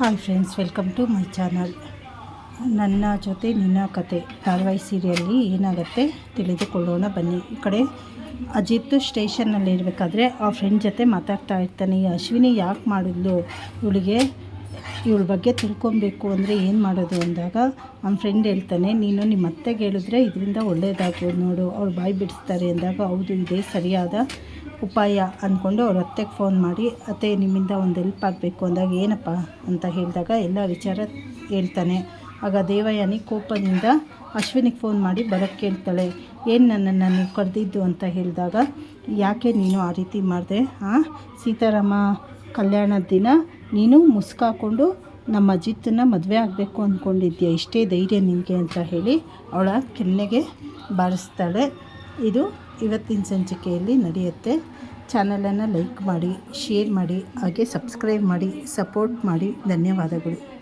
Hi friends, welcome to my channel. ನನ್ನ ಜೊತೆ ನಿನ್ನ ಕತೆ, ಧಾರಾವಾಹಿ ಸೀರಿಯಲ್ಲಿ ಏನಾಗುತ್ತೆ ತಿಳಿದುಕೊಳ್ಳೋಣ ಬನ್ನಿ. ಈ ಕಡೆ ಅಜಿತ್ ಸ್ಟೇಷನ್ನಲ್ಲಿ ಇರಬೇಕಾದ್ರೆ ಆ ಫ್ರೆಂಡ್ ಜೊತೆ ಮಾತಾಡ್ತಾ ಇರ್ತಾನೆ. ಅಶ್ವಿನಿ ಯಾಕೆ ಮಾಡಿದ್ಲು, ಇವಳಿಗೆ, ಇವಳ ಬಗ್ಗೆ ತಿಳ್ಕೊಬೇಕು ಅಂದರೆ ಏನು ಮಾಡೋದು ಅಂದಾಗ ನಮ್ಮ ಫ್ರೆಂಡ್ ಹೇಳ್ತಾನೆ, ನೀನು ನಿಮ್ಮ ಅತ್ತೆಗೆ ಹೇಳಿದ್ರೆ ಇದರಿಂದ ಒಳ್ಳೆಯದಾಗ್ಬೋದು ನೋಡು. ಅವ್ರು ಬಾಯಿ ಬಿಡಿಸ್ತಾರೆ ಅಂದಾಗ, ಹೌದು, ಇದೇ ಸರಿಯಾದ ಉಪಾಯ ಅಂದ್ಕೊಂಡು ಅವ್ರ ಅತ್ತೆಗೆ ಫೋನ್ ಮಾಡಿ, ಅತ್ತೆ, ನಿಮ್ಮಿಂದ ಒಂದು ಹೆಲ್ಪ್ ಆಗಬೇಕು. ಅಂದಾಗ, ಏನಪ್ಪ? ಅಂತ ಹೇಳಿದಾಗ, ಎಲ್ಲ ವಿಚಾರ ಹೇಳ್ತಾನೆ. ಆಗ ದೇವಯಾನಿ ಕೋಪದಿಂದ ಅಶ್ವಿನಿಗೆ ಫೋನ್ ಮಾಡಿ ಬರೋಕ್ಕೆ ಕೇಳ್ತಾಳೆ. ಏನು ನನ್ನನ್ನು ನೀವು ಕರೆದಿದ್ದು? ಅಂತ ಹೇಳಿದಾಗ, ಯಾಕೆ ನೀನು ಆ ರೀತಿ ಮಾಡಿದೆ? ಹಾಂ ಸೀತಾರಾಮ ಕಲ್ಯಾಣದ ದಿನ ನೀನು ಮುಸ್ಕಾಕೊಂಡು ನಮ್ಮ ಅಜಿತ್ತನ್ನ ಮದುವೆ ಆಗಬೇಕು ಅಂದ್ಕೊಂಡಿದ್ಯಾ ಇಷ್ಟೇ ಧೈರ್ಯ ನಿನಗೆ, ಅಂತ ಹೇಳಿ ಅವಳ ಕೆನ್ನೆಗೆ ಬಾರಿಸ್ತಾಳೆ. ಇದು ಇವತ್ತಿನ ಸಂಚಿಕೆಯಲ್ಲಿ ನಡೆಯುತ್ತೆ. ಚಾನಲನ್ನು ಲೈಕ್ ಮಾಡಿ ಶೇರ್ ಮಾಡಿ, ಹಾಗೆ ಸಬ್ಸ್ಕ್ರೈಬ್ ಮಾಡಿ ಸಪೋರ್ಟ್ ಮಾಡಿ. ಧನ್ಯವಾದಗಳು.